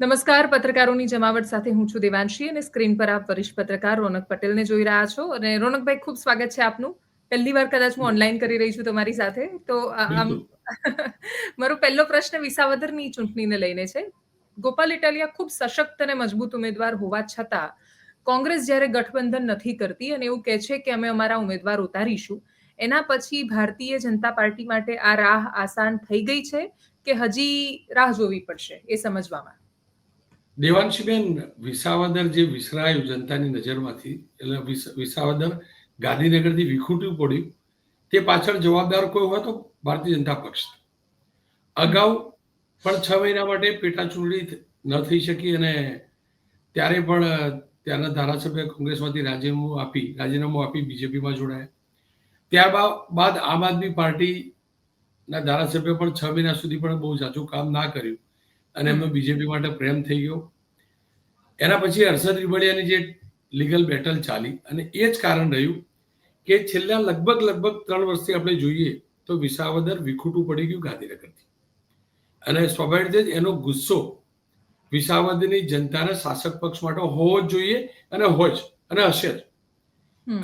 નમસ્કાર પત્રકારોની જમાવટ સાથે હું છું દેવાંશી અને સ્ક્રીન પર આપ વરિષ્ઠ પત્રકાર રોનક પટેલને જોઈ રહ્યા છો. અને રોનકભાઈ ખૂબ સ્વાગત છે આપનું. પહેલી વાર કદાચ હું ઓનલાઈન કરી રહી છું તમારી સાથે. તો આમ મારો પહેલો પ્રશ્ન વિસાવદરની ચૂંટણીને લઈને છે. ગોપાલ ઇટાલિયા ખૂબ સશક્ત અને મજબૂત ઉમેદવાર હોવા છતાં કોંગ્રેસ જ્યારે ગઠબંધન નથી કરતી અને એવું કહે છે કે અમે અમારા ઉમેદવાર ઉતારીશું એના પછી ભારતીય જનતા પાર્ટી માટે આ રાહ આસાન થઈ ગઈ છે કે હજી રાહ જોવી પડશે એ સમજવામાં? દેવાંશીબેન વિસાવદર જે વિસરાયું જનતાની નજરમાંથી, એટલે વિસાવદર ગાંધીનગરથી વિખૂટ્યું પડ્યું, તે પાછળ જવાબદાર કોઈ હોય તો ભારતીય જનતા પક્ષ. અગાઉ પણ છ મહિના માટે પેટા ચૂંટણી ન થઈ શકી અને ત્યારે પણ ત્યાંના ધારાસભ્ય કોંગ્રેસમાંથી રાજીનામું આપી રાજીનામું આપી બીજેપીમાં જોડાયા. ત્યારબાદ આમ આદમી પાર્ટીના ધારાસભ્ય પણ છ મહિના સુધી પણ બહુ જાજુ કામ ના કર્યું. અને એમનો બીજેપી માટે પ્રેમ થઈ ગયો. એના પછી હર્ષદ રીબડિયાની જે લીગલ બેટલ ચાલી અને એ જ કારણ રહ્યું કે છેલ્લા લગભગ લગભગ ત્રણ વર્ષથી આપણે જોઈએ તો વિસાવદર વિખૂટું પડી ગયું ગાંધીનગરથી. અને સ્વાભાવિક જ એનો ગુસ્સો વિસાવદરની જનતાના શાસક પક્ષ માટે હોવો જ જોઈએ અને હોય જ અને હશે જ.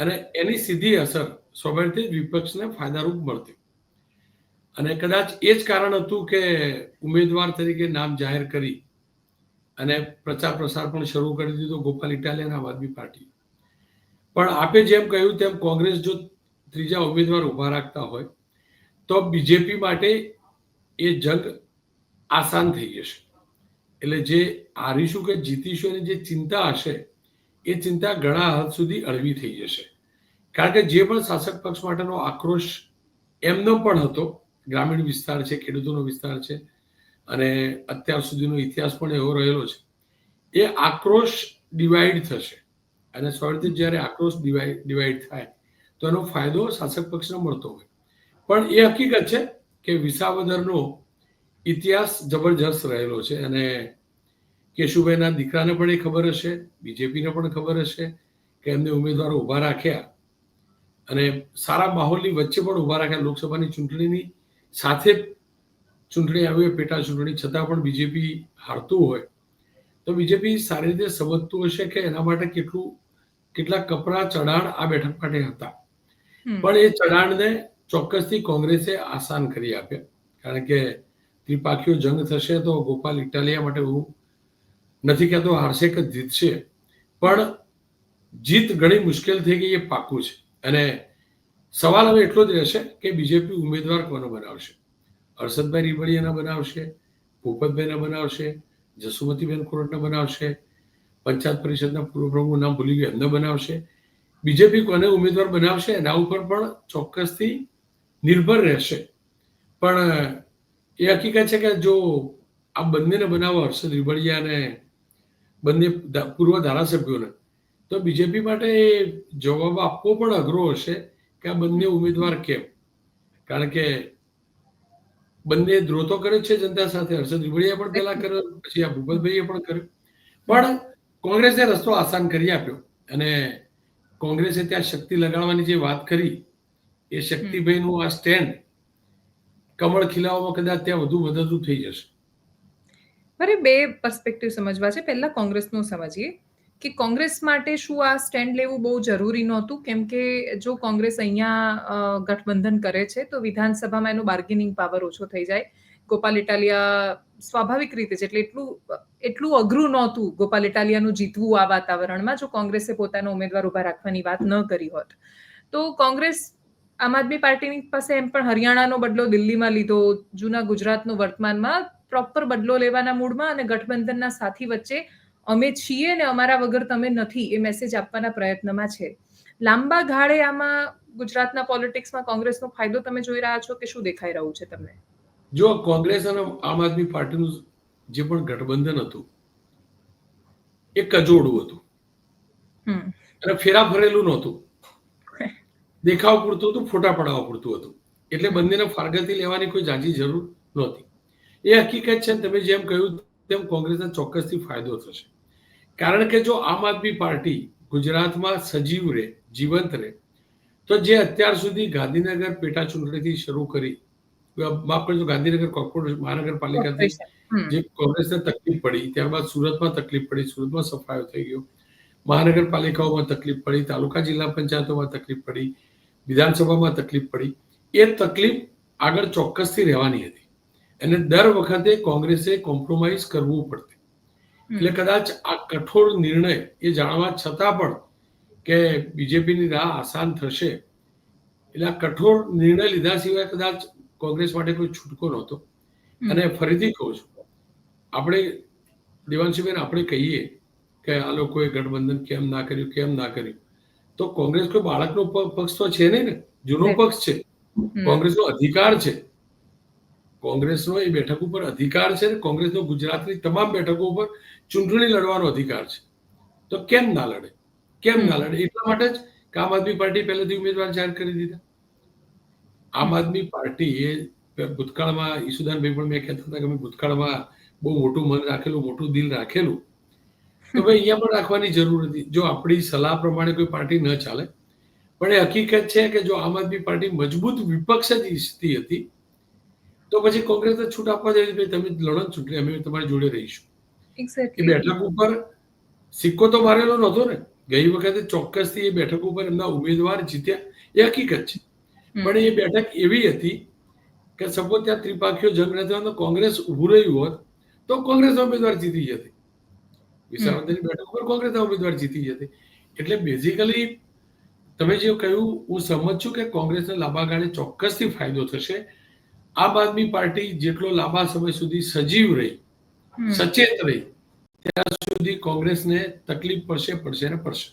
અને એની સીધી અસર સ્વાભાવિક વિપક્ષને ફાયદારૂપ મળતી. અને કદાચ એ જ કારણ હતું કે ઉમેદવાર તરીકે નામ જાહેર કરી અને પ્રચાર પ્રસાર પણ શરૂ કરી દીધો ગોપાલ ઇટાલિયન આમ આદમી પાર્ટી. પણ આપે જેમ કહ્યું તેમ કોંગ્રેસ જો ત્રીજા ઉમેદવાર ઊભા રાખતા હોય, તો બીજેપી માટે એ જંગ આસાન થઈ જશે. એટલે જે હારીશું કે જીતીશું એની જે ચિંતા હશે, એ ચિંતા ઘણા હદ સુધી અળવી થઈ જશે. કારણ કે જે પણ શાસક પક્ષ માટેનો આક્રોશ એમનો પણ હતો ગ્રામીણ વિસ્તાર છે, ખેડૂતોનો વિસ્તાર છે અને અત્યાર સુધીનો ઇતિહાસ પણ એવો રહેલો છે. એ આક્રોશ ડિવાઈડ થશે અને સ્વાભાવિક જ્યારે આક્રોશ ડિવાઈડ ડિવાઈડ થાય તો એનો ફાયદો શાસક પક્ષને મળતો હોય. પણ એ હકીકત છે કે વિસાવદરનો ઇતિહાસ જબરજસ્ત રહેલો છે અને કેશુભાઈના દીકરાને પણ એ ખબર હશે, બીજેપીને પણ ખબર હશે કે એમને ઉમેદવારો ઊભા રાખ્યા અને સારા માહોલની વચ્ચે પણ ઊભા રાખ્યા લોકસભાની ચૂંટણીની સાથે ચૂંટણી આવી હોય પેટા ચૂંટણી છતાં પણ બીજેપી હારતું હોય તો બીજેપી સારી રીતે સમજતું હશે કે એના માટે કેટલું કેટલા કપરા ચઢાણ આ બેઠક માટે હતા. પણ એ ચઢાણને ચોક્કસથી કોંગ્રેસે આસાન કરી આપ્યા. કારણ કે ત્રિપાખીઓ જંગ થશે તો ગોપાલ ઇટાલિયા માટે હું નથી કહેતો હારશે કે જીતશે પણ જીત ઘણી મુશ્કેલ થઈ ગઈ એ પાકું છે. અને સવાલ હવે એટલો જ રહેશે કે બીજેપી ઉમેદવાર કોનો બનાવશે? હર્ષદભાઈ રીબડિયાના બનાવશે, ભૂપતભાઈના બનાવશે, જસુમતીબેન ખોરટના બનાવશે, પંચાયત પરિષદના પૂર્વ પ્રમુખ નામ ભૂલી ગયું, એમને બનાવશે. બીજેપી કોને ઉમેદવાર બનાવશે એના ઉપર પણ ચોક્કસથી નિર્ભર રહેશે. પણ, એ હકીકત છે કે જો આ બંનેને બનાવો, હર્ષદ રીબડિયા અને બંને પૂર્વ ધારાસભ્યોને, તો બીજેપી માટે જવાબ આપવો પણ અઘરો હશે. કે આ બંને ઉમેદવાર કેમ? કારણ કે બંને દ્રોતો કરે છે જનતા સાથે. હર્ષદ રીબડિયા પણ પેલા કર્યો, પછી આ ભૂપતભાઈએ પણ કર્યો. પણ કોંગ્રેસે રસ્તો આસાન કરી આપ્યો અને કોંગ્રેસે ત્યાં શક્તિ લગાડવાની જે વાત કરી, એ શક્તિભાઈનું આ સ્ટેન્ડ કમળ ખીલાવામાં કદાચ ત્યાં વધુ મદદરૂપ થઈ જશે. મારે બે પર્સપેક્ટિવ સમજવા છે. પહેલા કોંગ્રેસનું સમજીએ. કે કોંગ્રેસ માટે શું આ સ્ટેન્ડ લેવું બહુ જરૂરી નહોતું? કેમ કે જો કોંગ્રેસ અહીંયા ગઠબંધન કરે છે, તો વિધાનસભામાં એનો બાર્ગેનિંગ પાવર ઓછો થઈ જાય. ગોપાલ ઇટાલિયા સ્વાભાવિક રીતે છે એટલે, એટલું એટલું અઘરું નહોતું ગોપાલ ઇટાલિયાનું જીતવું આ વાતાવરણમાં, જો કોંગ્રેસે પોતાનો ઉમેદવાર ઊભા રાખવાની વાત ન કરી હોત. તો કોંગ્રેસ આમ આદમી પાર્ટીની પાસે એમ પણ હરિયાણાનો બદલો દિલ્હીમાં લીધો, જૂના ગુજરાતનો વર્તમાનમાં પ્રોપર બદલો લેવાના મૂડમાં અને ગઠબંધનના સાથી વચ્ચે અમે છીએ ને અમારા વગર તમે નથી એ મેસેજ આપવાના પ્રયત્નમાં છે. લાંબા ગાળે આમાં ગુજરાતના પોલિટિક્સમાં કોંગ્રેસનો ફાયદો તમે જોઈ રહ્યા છો કે શું દેખાઈ રહ્યું છે તમને? જો કોંગ્રેસ અને આમ આદમી પાર્ટીનું જે પણ ગઠબંધન હતું એ કજોડું હતું. અને ફેરા ફરેલું નહોતું દેખાવ પૂરતું હતું ફોટા પડાવવા પૂરતું હતું. એટલે બંનેને ફારગતી લેવાની કોઈ જાજી જરૂર નહોતી. એ હકીકત છે તમે જેમ કહ્યું તેમ કોંગ્રેસને ચોક્કસથી ફાયદો થશે. કારણ કે જો આમ આદમી પાર્ટી ગુજરાતમાં સજીવ રહે જીવંત રહે તો જે અત્યાર સુધી ગાંધીનગર પેટા ચૂંટણીથી શરૂ કરી માફ કરજો ગાંધીનગર કોર્પોરેશન મહાનગરપાલિકાથી જે કોંગ્રેસને તકલીફ પડી ત્યારબાદ સુરતમાં તકલીફ પડી સુરતમાં સફાયો થઈ ગયો. મહાનગરપાલિકાઓમાં તકલીફ પડી તાલુકા જિલ્લા પંચાયતોમાં તકલીફ પડી વિધાનસભામાં તકલીફ પડી. એ તકલીફ આગળ ચોક્કસથી રહેવાની હતી. અને દર વખતે કોંગ્રેસે કોમ્પ્રોમાઇઝ કરવું પડતું. એટલે કદાચ આ કઠોર નિર્ણય એ જાણવા છતાં પણ કે બીજેપીની રાહ આસાન થશે એટલે આ કઠોર નિર્ણય લીધા સિવાય કદાચ કોંગ્રેસ માટે કોઈ છૂટકો નહોતો. અને ફરીથી કહું છું આપણે દેવાંશીબેન આપણે કહીએ કે આ લોકોએ ગઠબંધન કેમ ના કર્યું કેમ ના કર્યું? તો કોંગ્રેસ કોઈ બાળકનો પક્ષ તો છે નહીં ને જૂનો પક્ષ છે. કોંગ્રેસનો અધિકાર છે. કોંગ્રેસનો એ બેઠક ઉપર અધિકાર છે ને કોંગ્રેસનો ગુજરાતની તમામ બેઠકો ઉપર ચૂંટણી લડવાનો અધિકાર છે. તો કેમ ના લડે? કેમ ના લડે? એટલા માટે જ કે આમ આદમી પાર્ટી પહેલેથી ઉમેદવાર જાહેર કરી દીધા. આમ આદમી પાર્ટી એ ભૂતકાળમાં ઈસુદાનભાઈ પણ મેં કહેતા હતા કે અમે ભૂતકાળમાં બહુ મોટું મન રાખેલું મોટું દિલ રાખેલું. તો ભાઈ અહીંયા પણ રાખવાની જરૂર નથી જો આપણી સલાહ પ્રમાણે કોઈ પાર્ટી ન ચાલે પણ એ હકીકત છે કે જો આમ આદમી પાર્ટી મજબૂત વિપક્ષ જ ઈચ્છતી હતી તો પછી કોંગ્રેસને છૂટ આપવા જાય ભાઈ તમે લડો ચૂંટણી અમે તમારી જોડે રહીશું. એ બેઠક ઉપર સિક્કો તો મારેલો નહોતો ને. ગઈ વખતે ચોક્કસથી એ બેઠક ઉપર એમના ઉમેદવાર જીત્યા. એ હકીકત છે. પણ એ બેઠક એવી હતી કે સપોઝ ત્યાં ત્રિપાખીઓ જંગ નથી કોંગ્રેસ ઉભું રહ્યું હોત તો કોંગ્રેસના ઉમેદવાર જીતી જતી. વિસાવદરની બેઠક ઉપર કોંગ્રેસના ઉમેદવાર જીતી જતી. એટલે બેઝિકલી તમે જે કહ્યું હું સમજ છું કે કોંગ્રેસને લાંબા ગાળે ચોક્કસથી ફાયદો થશે. આમ આદમી પાર્ટી જેટલો લાંબા સમય સુધી સજીવ રહી સચેત રહી ત્યાં સુધી કોંગ્રેસને તકલીફ પડશે પડશે ને પડશે.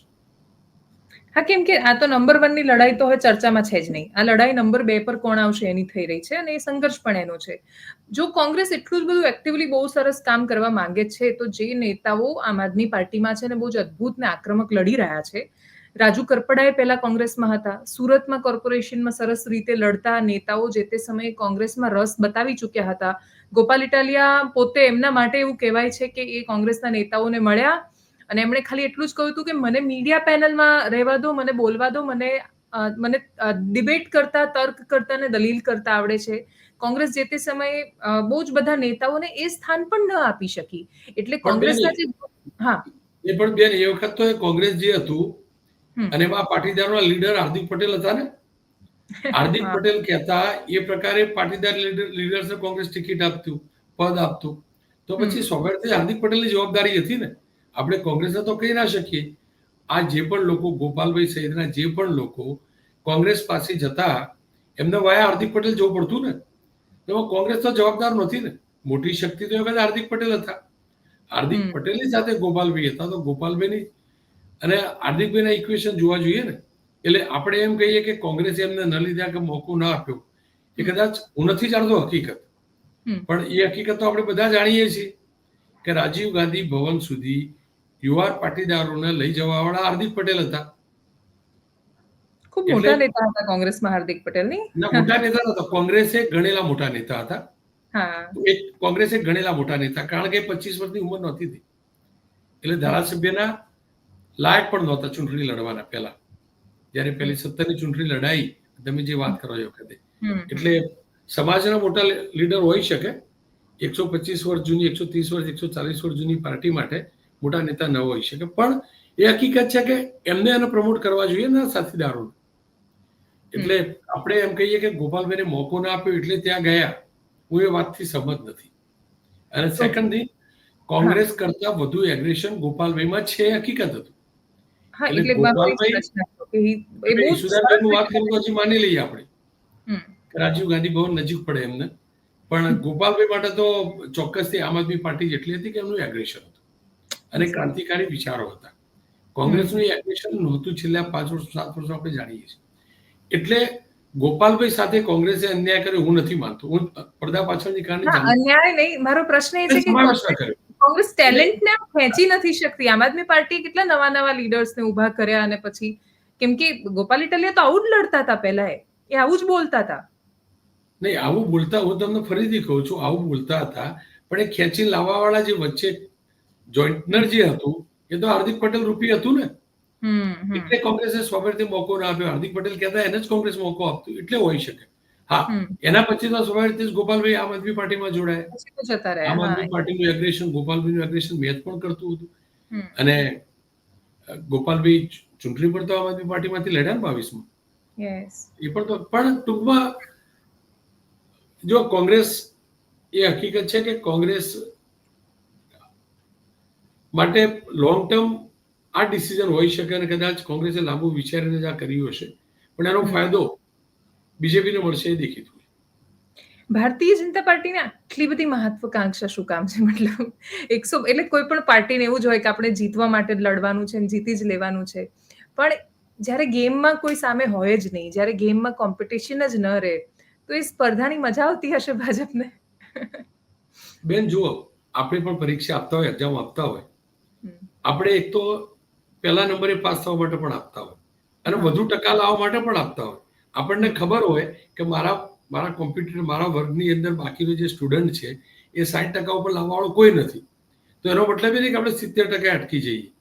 હા કેમ કે આ તો નંબર વનની લડાઈ તો હવે ચર્ચામાં છે જ નહીં. આ લડાઈ નંબર બે પર કોણ આવશે એની થઈ રહી છે અને એ સંઘર્ષ પણ એનો છે. જો કોંગ્રેસ એટલું જ બધું એક્ટિવલી બહુ સરસ કામ કરવા માંગે છે તો જે નેતાઓ આમ આદમી પાર્ટીમાં છે ને બહુ જ અદ્ભુત ને આક્રમક લડી રહ્યા છે. રાજુ કરપડાએ પહેલા કોંગ્રેસમાં હતા. સુરતમાં કોર્પોરેશનમાં સરસ રીતે લડતા નેતાઓ જે તે સમયે કોંગ્રેસમાં રસ બતાવી ચૂક્યા હતા. ગોપાલ ઇટાલિયા પોતે એમના માટે એવું કહેવાય છે કે એ કોંગ્રેસના નેતાઓને મળ્યા અને એમણે ખાલી એટલું જ કહ્યું હતું કે મને મીડિયા પેનલમાં રહેવા દો મને બોલવા દો મને મને ડિબેટ કરતા તર્ક કરતા અને દલીલ કરતા આવડે છે. કોંગ્રેસ જે તે સમયે બહુ જ બધા નેતાઓને એ સ્થાન પણ ન આપી શકી. એટલે કોંગ્રેસના જે હા. એ પણ બેન એ વખત તો કોંગ્રેસ જે હતું અને એમાં પાટીદારોના લીડર હાર્દિક પટેલ હતા ને? હાર્દિક પટેલ કહેતા એ પ્રકારે પાટીદાર લીડર લીડર્સને કોંગ્રેસ ટિકિટ આપતું પદ આપતું. તો પછી સ્વાભાવિક હાર્દિક પટેલની જવાબદારી હતી ને? આપણે કોંગ્રેસને તો કહી ના શકીએ. આ જે પણ લોકો ગોપાલભાઈ સહિતના જે પણ લોકો કોંગ્રેસ પાસે જતા એમને વાયા હાર્દિક પટેલ જવું પડતું ને? એમાં કોંગ્રેસ તો જવાબદાર નથી ને. મોટી શક્તિ તો એ વખતે હાર્દિક પટેલ હતા. હાર્દિક પટેલની સાથે ગોપાલભાઈ હતા. તો ગોપાલભાઈની અને હાર્દિકભાઈના ઇક્વેશન જોવા જોઈએ ને? એટલે આપણે એમ કહીએ કે કોંગ્રેસે એમને ન લીધા કે મોકો ન આપ્યો એ કદાચ હું નથી જાણતો હકીકત. પણ એ હકીકત તો આપણે બધા જાણીએ છીએ કે રાજીવ ગાંધી ભવન સુધી યુવા પાટીદારોને લઈ જવા વાળા હાર્દિક પટેલ હતા. ખૂબ મોટા નેતા હતા કોંગ્રેસમાં હાર્દિક પટેલની મોટા નેતા હતા કોંગ્રેસે ગણેલા મોટા નેતા હતા. એક કોંગ્રેસે ગણેલા મોટા નેતા કારણ કે પચીસ વર્ષની ઉંમર નહોતી હતી. એટલે ધારાસભ્યના લાયક પણ નહોતા ચૂંટણી લડવાના પહેલા. જ્યારે પેલી સત્તરની ચૂંટણી લડાઈ તમે જે વાત કરો એ વખતે એટલે સમાજના મોટા લીડર હોઈ શકે. એકસો પચીસ વર્ષ જૂની એકસો ત્રીસ વર્ષ એકસો ચાલીસ વર્ષ જૂની પાર્ટી માટે મોટા નેતા ન હોઈ શકે. પણ એ હકીકત છે કે એમને એને પ્રમોટ કરવા જોઈએ ને સાથીદારો એટલે આપણે એમ કહીએ કે ગોપાલભાઈને મોકો ના આપ્યો એટલે ત્યાં ગયા. હું એ વાતથી સહમત નથી. અને સેકન્ડલી કોંગ્રેસ કરતા વધુ એગ્રેશન ગોપાલભાઈમાં છે હકીકત હતું. એટલે ગોપાલભાઈ- બહુ માની લઈએ આપણે. રાજીવ ગાંધી ભવન નજીક પડે એમને. પણ ગોપાલભાઈ માટે તો ચોક્કસથી આમ આદમી પાર્ટી જેટલી હતી કે એમનું એગ્રેશન હતું. અને ક્રાંતિકારી વિચારો હતા. કોંગ્રેસનું એગ્રેશન નહોતું છેલ્લા પાંચ વર્ષ સાત વર્ષ આપણે જાણીએ છીએ. એટલે ગોપાલભાઈ સાથે કોંગ્રેસે અન્યાય કર્યો હું નથી માનતો. હું પડદા પાછળની કારણે અન્યાય નહીં. મારો પ્રશ્ન એ છે કે કોંગ્રેસ ટેલેન્ટ ને ખેંચી નથી શકતી. આમ આદમી પાર્ટી કેટલા નવા નવા લીડર્સ ને ઊભા કર્યા અને પછી કેમ કે ગોપાલ ઇટાલિયા તો આવું જ લડતા હતા પહેલા એ. આવું જ બોલતા હતા. નહીં આવું બોલતા હું તમને ફરીથી કહું છું આવું બોલતા હતા પણ એ ખેંચી લાવવાવાળા જે વચ્ચે જોઈન્ટનર જે હતું એ તો હાર્દિક પટેલ રૂપી હતું ને. એટલે કોંગ્રેસે સ્વાભાવિકથી મોકો ના આપ્યો. હાર્દિક પટેલ કહેતા એને જ કોંગ્રેસ મોકો આપતું. એટલે હોઈ શકે. હા એના પછી તો સ્વાભાવિક ગોપાલભાઈ આમ આદમી પાર્ટીમાં જોડાયા. આમ આદમી પાર્ટીનું એગ્રેશન ગોપાલભાઈનું એગ્રેશન મેચ પણ કરતું હતું. અને ગોપાલભાઈ ચૂંટણી પર તો આમ આદમી પાર્ટીમાંથી લડ્યા ને બાવીસમાં? એ પણ તો પણ ટૂંકમાં જો કોંગ્રેસ એ હકીકત છે કે કોંગ્રેસ માટે લોંગ ટર્મ આ ડિસિઝન હોઈ શકે અને કદાચ કોંગ્રેસે લાંબુ વિચારીને જ આ કર્યું હશે. પણ એનો. ફાયદો બીજેપીને મળશે એ દેખીતું ભારતીય જનતા પાર્ટીને આટલી બધી મહત્વકાંક્ષા શું કામ છે? મતલબ એકસો એટલે કોઈ પણ પાર્ટીને એવું જ હોય કે આપણે જીતવા માટે લડવાનું છે જીતી જ લેવાનું છે. પણ જ્યારે ગેમમાં કોઈ સામે હોય જ નહીં જ્યારે ગેમમાં કોમ્પિટિશન જ ન રહે તો એ સ્પર્ધાની મજા આવતી હશે ભાજપને? બેન જુઓ આપણે પણ પરીક્ષા આપતા હોય એક્ઝામ આપતા હોય. આપણે એક તો પહેલા નંબરે પાસ થવા માટે પણ આપતા હોય અને વધુ ટકા લાવવા માટે પણ આપતા હોય. આપણને ખબર હોય કે મારા મારા કોમ્પ્યુટર મારા વર્ગની અંદર બાકીનો જે સ્ટુડન્ટ છે એ સાઠ ટકા ઉપર લાવવાવાળો કોઈ નથી. તો એનો મતલબ એ નહીં કે આપણે સિત્તેર ટકા અટકી જઈએ.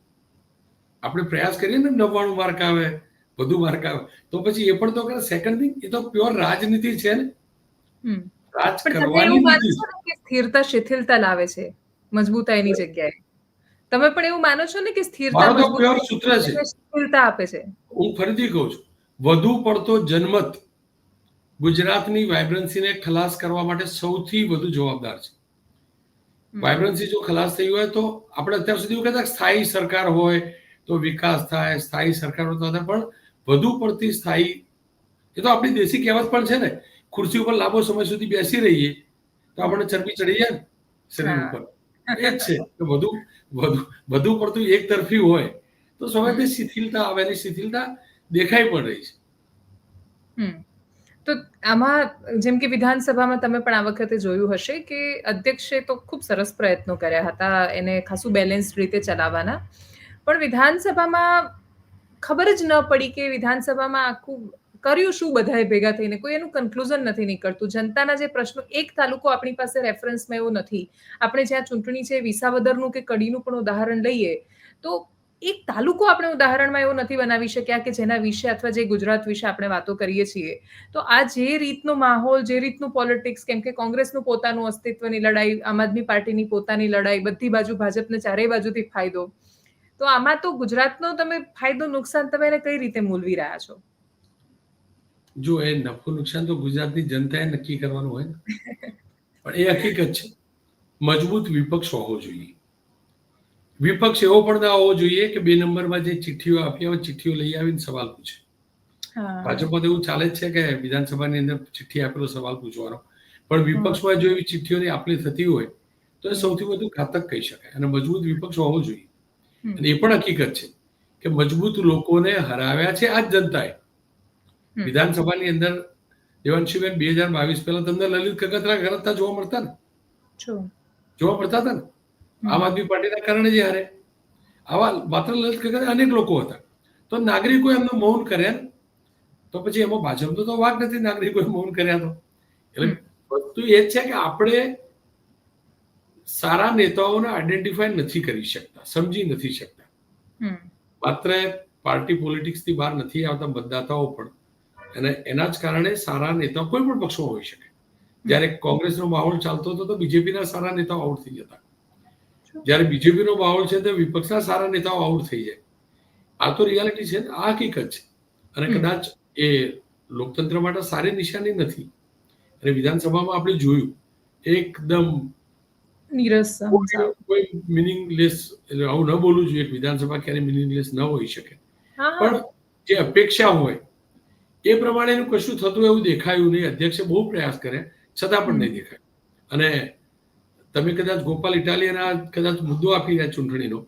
આપણે પ્રયાસ કરીએ ને નવ્વાણું માર્ક આવે વધુ માર્ક આવે તો પછી એ પણ તો કરે સેકન્ડ થિંગ એ તો પ્યોર રાજનીતિ છે ને. રાજ કરવાની સ્થિરતા શિથિલતા લાવે છે મજબૂતાઈની જગ્યાએ. તમે પણ એવું માનો છો ને કે સ્થિરતા પ્યોર સૂત્ર છે. શિથિલતા આપે છે? હું ફરીથી કહું છું વધુ પડતો જનમત ગુજરાતની વાયબ્રન્સીને ખલાસ કરવા માટે સૌથી વધુ જવાબદાર છે. વાયબ્રન્સી જો ખલાસ થઈ હોય તો આપણે અત્યાર સુધી એવું કહેતા સ્થાયી સરકાર હોય તો વિકાસ થાય સ્થાયી સરકારો થાય પણ વધુ પડતી સ્થાયી એ તો આપણી દેશી કહેવત પણ છે ને ખુરશી ઉપર લાંબો સમય સુધી બેસી રહીએ તો આપણને ચરબી ચડી જાય ને શરીર ઉપર. એ જ છે કે વધુ વધુ વધુ પડતું એક તરફી હોય તો સ્વાભાવિક શિથિલતા આવે અને શિથિલતા દેખાઈ પણ રહી છે. તો આમાં જેમ કે વિધાનસભામાં તમે પણ આ વખતે જોયું હશે કે અધ્યક્ષે તો ખૂબ સરસ પ્રયત્નો કર્યા હતા એને ખાસું બેલેન્સ રીતે ચલાવવાના. પણ વિધાનસભામાં ખબર જ ન પડી કે વિધાનસભામાં આખું કર્યું શું બધાએ ભેગા થઈને? કોઈ એનું કન્ક્લુઝન નથી નીકળતું. જનતાના જે પ્રશ્નો, એક તાલુકો આપણી પાસે રેફરન્સમાં એવો નથી. આપણે જ્યાં ચૂંટણી છે, વિસાવદરનું કે કડીનું પણ ઉદાહરણ લઈએ, તો એક તાલુકો આપણે ઉદાહરણમાં એવો નથી બનાવી શક્યા કે જેના વિશે અથવા જે ગુજરાત વિશે આપણે વાતો કરીએ છીએ. તો આ જે રીતનો માહોલ, જે રીતનું પોલિટિક્સ કેમ કે કોંગ્રેસનું પોતાનું અસ્તિત્વની લડાઈ, આમ આદમી પાર્ટીની પોતાની લડાઈ, બધી બાજુ ભાજપને ચારેય બાજુથી ફાયદો. તો આમાં તો ગુજરાતનો તમે ફાયદો નુકસાન તમે એને કઈ રીતે મૂલવી રહ્યા છો? જો એ નફો નુકસાન તો ગુજરાતની જનતાએ નક્કી કરવાનું હોય પણ એ હકીકત છે. મજબૂત વિપક્ષ હોવો જોઈએ. વિપક્ષ એવો પણ ના હોવો જોઈએ કે બે નંબરમાં જે ચિઠ્ઠીઓ આપી આવે ચિઠ્ઠીઓ લઈ આવીને સવાલ પૂછે. ભાજપમાં તો એવું ચાલે જ છે કે વિધાનસભાની અંદર ચિઠ્ઠી આપેલો સવાલ પૂછવાનો. પણ વિપક્ષમાં જો એવી ચિઠ્ઠીઓની આપલી થતી હોય તો એ સૌથી વધુ ઘાતક કહી શકાય. અને મજબૂત વિપક્ષ હોવો જોઈએ. અને એ પણ હકીકત છે કે મજબૂત લોકોને હરાવ્યા છે આ જ જનતાએ વિધાનસભાની અંદર દેવાંશીબેન બે હજાર બાવીસ પહેલા તમને લલિત કગતરા કરતા જોવા મળતા ને? જોવા મળતા હતા ને? આમ આદમી પાર્ટીના કારણે જ હારે. આવા માત્ર લલિત કગતરા અનેક લોકો હતા. તો નાગરિકો એમનું મૌન કર્યા તો પછી એમાં ભાજપનો તો વાક નથી નાગરિકોએ મૌન કર્યા તો. એટલે વસ્તુ એ જ છે કે આપણે સારા નેતાઓને આઈડેન્ટિફાય નથી કરી શકતા સમજી નથી શકતા. માત્ર પાર્ટી પોલિટિક્સથી બહાર નથી આવતા મતદાતાઓ પણ. અને એના જ કારણે સારા નેતાઓ કોઈ પણ પક્ષમાં હોઈ શકે. જ્યારે કોંગ્રેસનો માહોલ ચાલતો હતો તો બીજેપીના સારા નેતાઓ આઉટ થઈ જતા. જ્યારે બીજેપીનો માહોલ છે તો વિપક્ષના સારા નેતાઓ આઉટ થઈ જાય. આ તો રિયાલિટી છે ને આ હકીકત છે. અને કદાચ એ લોકતંત્ર માટે સારી નિશાની નથી. અને વિધાનસભામાં આપણે જોયું એકદમ નીરસ કોઈ- કોઈ મિનિંગલેસ એટલે આવું ન બોલવું જોઈએ વિધાનસભા ક્યારે મિનિંગલેસ ન હોઈ શકે. પણ જે અપેક્ષા હોય એ પ્રમાણેનું કશું થતું એવું દેખાયું નહીં. અધ્યક્ષે બહુ પ્રયાસ કરે છતાં પણ નહીં દેખાય. અને તમે કદાચ ગોપાલ ઇટાલિયાના કદાચ મુદ્દો આપી રહ્યા ચૂંટણીનો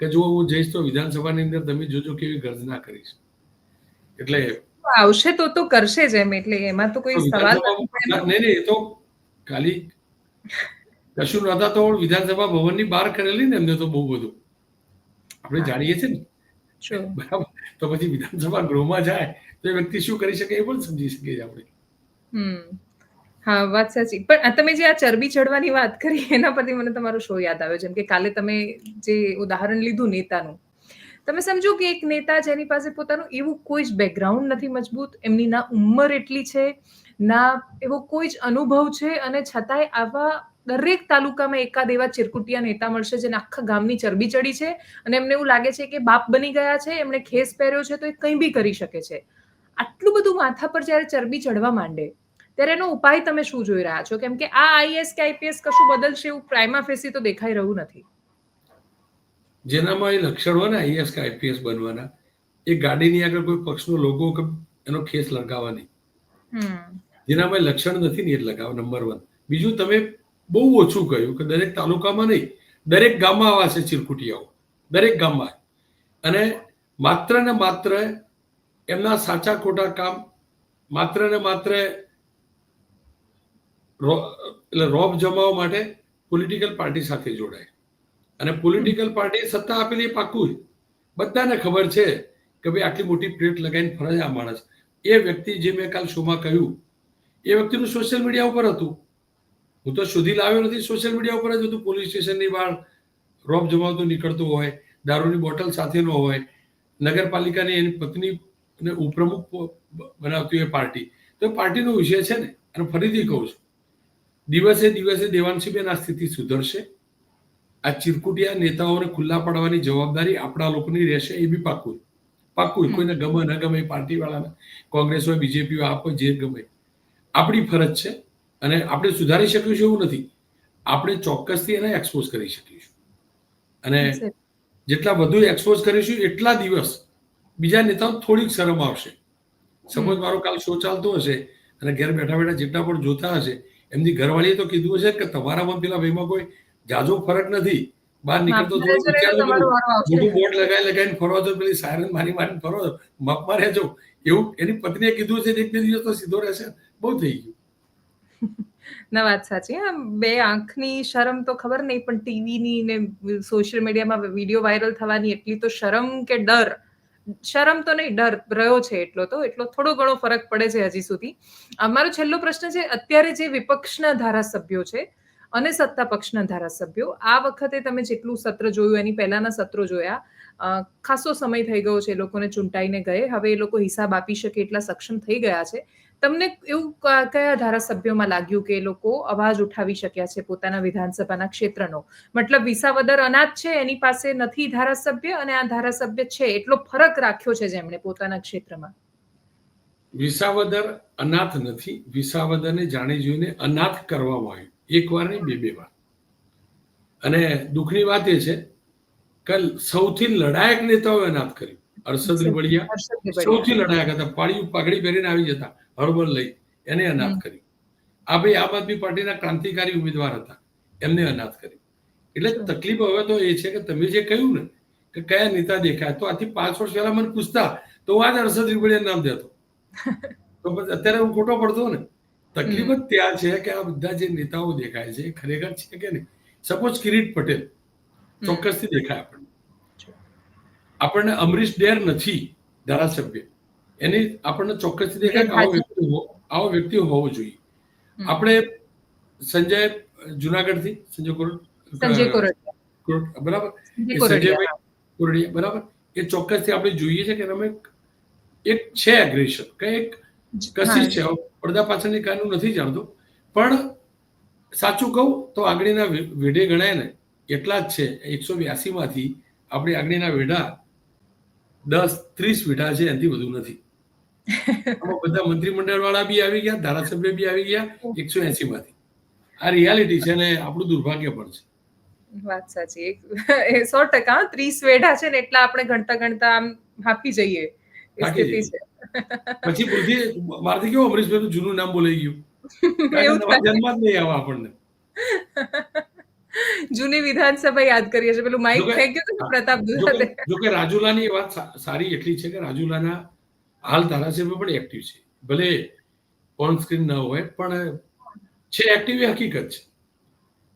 કે જો હું જઈશ તો વિધાનસભાની અંદર તમે જોજો કેવી ગર્જના કરીશ. એટલે આવશે તો તો કરશે જ એમ એટલે એમાં તો કોઈ સવાલ નહીં નહીં એ તો ખાલી કશું નહોતા તો વિધાનસભા ભવનની બહાર કરેલી ને એમને તો બહુ બધું. આપણે જાણીએ છીએ ને. બરાબર. તો પછી વિધાનસભા ગૃહમાં જાય તો એ વ્યક્તિ શું કરી શકે એ પણ સમજી શકીએ છીએ આપણે. હા વાત સાચી. પણ તમે જે આ ચરબી ચડવાની વાત કરી એના પરથી મને તમારો શો યાદ આવ્યો. જેમ કે કાલે તમે જે ઉદાહરણ લીધું નેતાનું. તમે સમજો કે એક નેતા જેની પાસે પોતાનું એવું કોઈ જ બેકગ્રાઉન્ડ નથી મજબૂત એમની ના ઉંમર એટલી છે ના એવો કોઈ જ અનુભવ છે અને છતાંય આવા દરેક તાલુકામાં એકાદ એવા ચિરકુટિયા નેતા મળશે જેને આખા ગામની ચરબી ચડી છે અને એમને એવું લાગે છે કે બાપ બની ગયા છે એમણે ખેસ પહેર્યો છે તો એ કંઈ બી કરી શકે છે. આટલું બધું માથા પર જ્યારે ચરબી ચડવા માંડે ત્યારે એનો ઉપાય તમે શું જોઈ રહ્યા છો? કેમ કે આ આઈએસ કે આઈપીએસ કશું બદલશે એવું પ્રાઇમા ફેસી તો દેખાઈ રહ્યું નથી. જેનામાં એ લક્ષણ હોય ને આઈએસ કે આઈપીએસ બનવાના એ ગાડીની આગળ કોઈ પક્ષનો લોગો કે એનો ખેસ લગાવવા નહીં. હમ. જેનામાં લક્ષણ નથી ને એ લગાવો નંબર વન બીજું તમે બહુ ઓછું કહ્યું કે દરેક તાલુકામાં નહીં. દરેક ગામમાં આવા છે ચિરકુટિયાઓ દરેક ગામમાં. અને માત્ર ને માત્ર એમના સાચા ખોટા કામ માત્ર ને માત્ર એટલે રોબ જમાવવા માટે પોલિટિકલ પાર્ટી સાથે જોડાય. અને પોલિટિકલ પાર્ટી સત્તા આપેલી પાકું બધાને ખબર છે કે ભાઈ આટલી મોટી પ્લેટ લગાવીને ફરજ આ માણસ. એ વ્યક્તિ જે મેં કાલ શોમાં કહ્યું, એ વ્યક્તિનું સોશિયલ મીડિયા ઉપર હતું. હું તો શોધી લાવ્યો નથી સોશિયલ મીડિયા ઉપર જ હતું પોલીસ સ્ટેશનની બહાર રોબ જમાવતો નીકળતો હોય દારૂની બોટલ સાથેનો હોય નગરપાલિકાની એની પત્ની અને ઉપપ્રમુખ બનાવતી હોય પાર્ટી. તો એ પાર્ટીનો વિષય છે ને અને ફરીથી કહું છું દિવસે દિવસે દેવાંશીબેન આ સ્થિતિ સુધરશે. આ ચિરકુટિયા નેતાઓને ખુલ્લા પાડવાની જવાબદારી આપણા લોકોની રહેશે એ બી પાકું. પાકું કોઈને ગમે ન ગમે પાર્ટી વાળાને કોંગ્રેસ હોય બીજેપી હોય આપ હોય જે ગમે. આપણી ફરજ છે અને આપણે સુધારી શકીશું એવું નથી. આપણે ચોક્કસથી એને એક્સપોઝ કરી શકીશું અને જેટલા વધુ એક્સપોઝ કરીશું એટલા દિવસ બીજા નેતાઓ થોડીક શરમ આવશે. સપોઝ મારો કાલ શો ચાલતો હશે અને ઘેર બેઠા બેઠા જેટલા પણ જોતા હશે એમની ઘરવાળીએ તો કીધું હશે કે તમારામાં પેલા ભાઈમાં કોઈ જાજો ફરક નથી. બહાર નીકળતો મોટું બોર્ડ લગાવી લગાવીને ફરવા છો પેલી સાયરન મારી મારીને ફરો છો મપમાં રહેજો. એવું એની પત્નીએ કીધું છે એક બે દિવસ તો સીધો રહેશે. બહુ થઈ ગયું. ના સાચી. હા, બે આંખની શરમ તો ખબર નહીં, પણ ટીવીની ને સોશિયલ મીડિયામાં વીડિયો વાયરલ થવાની એટલી તો શરમ કે ડર. શરમ તો નહીં, ડર રહ્યો છે એટલો તો. એટલો થોડો ઘણો ફરક પડે છે હજી સુધી. અમારો છેલ્લો પ્રશ્ન છે, અત્યારે જે વિપક્ષના ધારાસભ્યો છે અને સત્તા પક્ષના ધારાસભ્યો, આ વખતે તમે જેટલું સત્ર જોયું, એની પહેલાના સત્રો જોયા ખાસો સમય થઈ ગયો છે, એ લોકોને ચૂંટાઈને ગયે. હવે એ લોકો હિસાબ આપી શકે એટલા સક્ષમ થઈ ગયા છે. તમને એવું કયા ધારાસભ્યોમાં લાગ્યું કે એ લોકો અવાજ ઉઠાવી શક્યા છે પોતાના વિધાનસભાના ક્ષેત્રનો? મતલબ વિસાવદર અનાજ છે એની પાસે નથી ધારાસભ્ય અને આ ધારાસભ્ય છે એટલો ફરક રાખ્યો છે જેમણે પોતાના ક્ષેત્રમાં? વિસાવદર અનાથ નથી વિસાવદરને જાણી જોઈને અનાથ કરવામાં આવ્યું. એક વાર નહીં બે બે વાર. અને દુઃખની વાત એ છે કે સૌથી લડાયક નેતાઓએ અનાથ કર્યું. હર્ષદ રીબડિયા. સૌથી લડાયક હતા. પાળી પાઘડી પહેરીને આવી જતા. હળબળ લઈ એને અનાથ. કર્યું આ ભાઈ આમ આદમી પાર્ટીના ક્રાંતિકારી ઉમેદવાર હતા. એમને અનાથ કર્યું એટલે તકલીફ હવે તો એ છે કે તમે જે કહ્યું ને કે કયા નેતા દેખાય તો આથી પાંચ વર્ષ પહેલા મને પૂછતા તો હું આજે હર્ષદ રીબડિયા નામ દેતો. તો અત્યારે હું ખોટો પડતો ને. તકલીફ જ ત્યાં છે કે આ બધા જે નેતાઓ દેખાય છે ખરેખર છે કે નહીં? સપોઝ કિરીટ પટેલ ચોક્કસથી દેખાય આપણને. આપણને અમરીશ ડેર નથી ધારાસભ્ય. એની આપણને ચોક્કસથી દેખાય કે આવો વ્યક્તિ આવો વ્યક્તિ હોવો જોઈએ. આપણે સંજય જુનાગઢથી સંજય કોરડ સંજય કોરડ, બરાબર? સંજયભાઈ કોરડિયા બરાબર? એ ચોક્કસથી આપણે જોઈએ છે કે તમે એક છે એગ્રેશન કે એક કશી છે. પડદા પાછળની કારનું નથી જાણતો. પણ સાચું કહું તો આગળના વેઢે ગણાય ને એટલા જ છે. એકસો બ્યાસી માંથી આપણી આગળના વેઢા દસ ત્રીસ વીઘા છે એનાથી વધુ નથી. બધા મંત્રીમંડળ વાળા બી આવી ગયા ધારાસભ્ય બી આવી ગયા એકસો એસી માંથી આ રિયાલિટી છે ને આપણું દુર્ભાગ્ય પણ છે. વાત સાચી. સો ટકા ત્રીસ વેઢા છે ને એટલા આપણે ગણતા ગણતા આમ હાપી જઈએ. સ્થિતિ છે. પછી ભૂલથી મારથી કેવું અમરીશભાઈ નું જૂનું નામ બોલાઈ ગયું. જન્મ જ નહીં આવે આપણને. જૂની વિધાનસભા યાદ કરીએ છીએ. પેલું માઇક ફેંક્યું હતું ને પ્રતાપ જો કે- રાજુલાની વાત સારી એટલી છે કે રાજુલાના હાલ ધારાસભ્ય પણ એક્ટિવ છે. ભલે ઓન સ્ક્રીન ન હોય પણ છે એક્ટિવ એ હકીકત છે.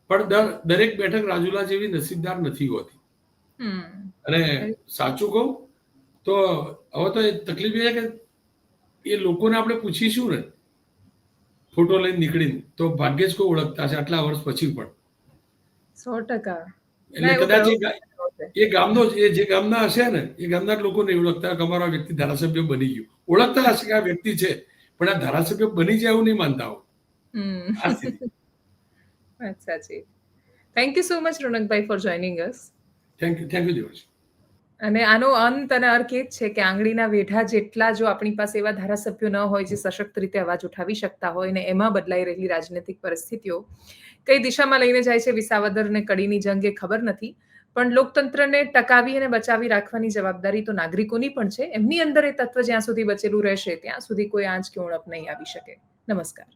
પણ દર દરેક બેઠક રાજુલા જેવી નસીબદાર નથી હોતી. અને સાચું કહું તો હવે તો તકલીફ એ છે કે એ લોકોને આપણે પૂછીશું ને. ફોટો લઈને નીકળીને. તો ભાગ્યે જ કોઈ ઓળખતા છે આટલા વર્ષ પછી પણ. સો ટકા. એટલે કદાચ એ ગામનો એ જે ગામના હશે ને એ ગામના લોકોને લોકો નહીં ઓળખતા. કે અમારો વ્યક્તિ ધારાસભ્ય બની ગયું. ઓળખતા હશે કે આ વ્યક્તિ છે પણ આ ધારાસભ્ય બની જાય એવું નહીં માનતા હોય. સાચી. Thank you so much રોનકભાઈ for joining us thank you thank you Devarsh અને આનો અંત અને અર્થ એ જ છે કે આંગળીના વેઢા જેટલા જો આપણી પાસે એવા ધારાસભ્યો ન હોય જે સશક્ત રીતે અવાજ ઉઠાવી શકતા હોય ને એમાં બદલાઈ રહેલી રાજનૈતિક પરિસ્થિતિઓ, કઈ દિશામાં લઈને જાય છે વિસાવદર ને કડીની જંગ એ ખબર નથી, પણ લોકતંત્રને ટકાવી અને બચાવી રાખવાની જવાબદારી તો નાગરિકોની પણ છે. એમની અંદર એ તત્વ જ્યાં સુધી બચેલું રહેશે, ત્યાં સુધી કોઈ આંચ કે ઉણપ નહીં આવી શકે. નમસ્કાર.